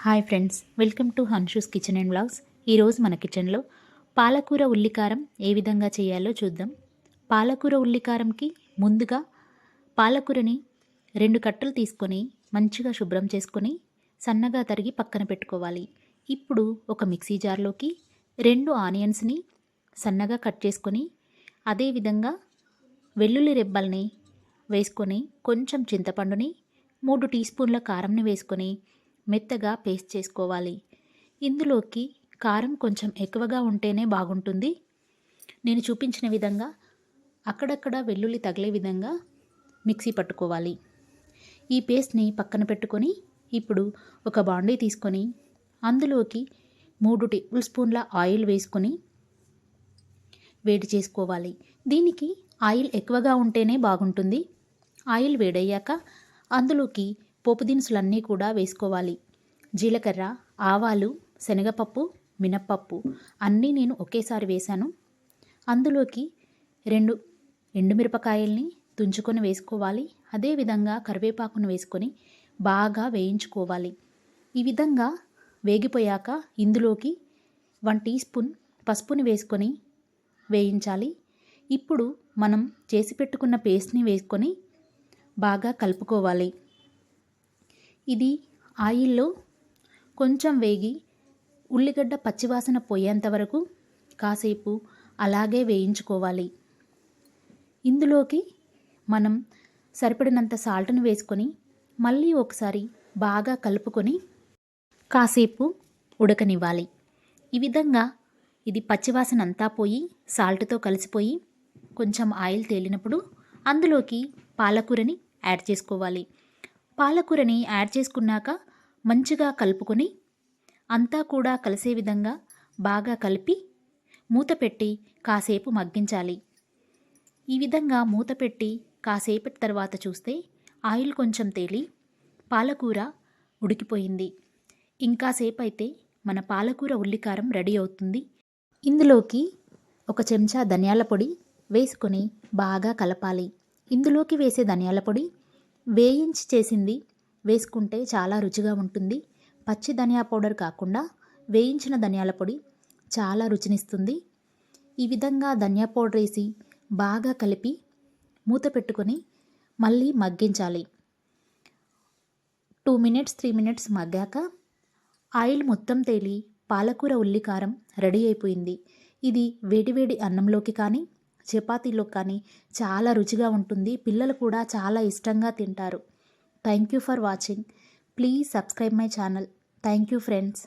Hi friends welcome to Hanshu's kitchen and blogs ఈరోజు మన కిచెన్లో పాలకూర ఉల్లికారం ఏ విధంగా చేయాలో చూద్దాం. పాలకూర ఉల్లికారంకి ముందుగా పాలకూరని రెండు కట్టలు తీసుకొని మంచిగా శుభ్రం చేసుకొని సన్నగా తరిగి పక్కన పెట్టుకోవాలి. ఇప్పుడు ఒక మిక్సీ జార్లోకి రెండు ఆనియన్స్ని సన్నగా కట్ చేసుకొని అదేవిధంగా వెల్లుల్లి రెబ్బల్ని వేసుకొని కొంచెం చింతపండుని మూడు టీ స్పూన్ల కారంని వేసుకొని మెత్తగా పేస్ట్ చేసుకోవాలి. ఇందులోకి కారం కొంచెం ఎక్కువగా ఉంటేనే బాగుంటుంది. నేను చూపించిన విధంగా అక్కడక్కడ వెల్లుల్లి తగిలే విధంగా మిక్సీ పట్టుకోవాలి. ఈ పేస్ట్ని పక్కన పెట్టుకొని ఇప్పుడు ఒక బాండీ తీసుకొని అందులోకి మూడు టేబుల్ స్పూన్ల ఆయిల్ వేసుకొని వేడి చేసుకోవాలి. దీనికి ఆయిల్ ఎక్కువగా ఉంటేనే బాగుంటుంది. ఆయిల్ వేడయ్యాక అందులోకి పోపు దినుసులన్నీ కూడా వేసుకోవాలి. జీలకర్ర ఆవాలు శనగపప్పు మినప్పప్పు అన్నీ నేను ఒకేసారి వేశాను. అందులోకి రెండు ఎండుమిరపకాయల్ని తుంచుకొని వేసుకోవాలి. అదేవిధంగా కరివేపాకును వేసుకొని బాగా వేయించుకోవాలి. ఈ విధంగా వేగిపోయాక ఇందులోకి వన్ టీ స్పూన్ పసుపుని వేసుకొని వేయించాలి. ఇప్పుడు మనం చేసి పెట్టుకున్న పేస్ట్ని వేసుకొని బాగా కలుపుకోవాలి. ఇది ఆయిల్లో కొంచెం వేగి ఉల్లిగడ్డ పచ్చివాసన పోయేంత వరకు కాసేపు అలాగే వేయించుకోవాలి. ఇందులోకి మనం సరిపడినంత సాల్ట్ను వేసుకొని మళ్ళీ ఒకసారి బాగా కలుపుకొని కాసేపు ఉడకనివ్వాలి. ఈ విధంగా ఇది పచ్చివాసన అంతా పోయి సాల్ట్తో కలిసిపోయి కొంచెం ఆయిల్ తేలినప్పుడు అందులోకి పాలకూరని యాడ్ చేసుకోవాలి. పాలకూరని యాడ్ చేసుకున్నాక మంచిగా కలుపుకొని అంతా కూడా కలిసే విధంగా బాగా కలిపి మూత పెట్టి కాసేపు మగ్గించాలి. ఈ విధంగా మూత పెట్టి కాసేపటి తర్వాత చూస్తే ఆయిల్ కొంచెం తేలి పాలకూర ఉడికిపోయింది. ఇంకాసేపు అయితే మన పాలకూర ఉల్లికారం రెడీ అవుతుంది. ఇందులోకి ఒక చెంచా ధనియాల పొడి వేసుకొని బాగా కలపాలి. ఇందులోకి వేసే ధనియాల పొడి వేయించి చేసింది. వేసుకుంటే చాలా రుచిగా ఉంటుంది. పచ్చి ధనియా పౌడర్ కాకుండా వేయించిన ధనియాల పొడి చాలా రుచినిస్తుంది. ఈ విధంగా ధనియా పౌడర్ వేసి బాగా కలిపి మూత పెట్టుకొని మళ్ళీ మగ్గించాలి. టూ మినిట్స్ త్రీ మినిట్స్ మగ్గాక ఆయిల్ మొత్తం తేలి పాలకూర ఉల్లికారం రెడీ అయిపోయింది. ఇది వేడివేడి అన్నంలోకి కానీ చపాతీలో కానీ చాలా రుచిగా ఉంటుంది. పిల్లలు కూడా చాలా ఇష్టంగా తింటారు. Thank you for watching please subscribe my channel thank you friends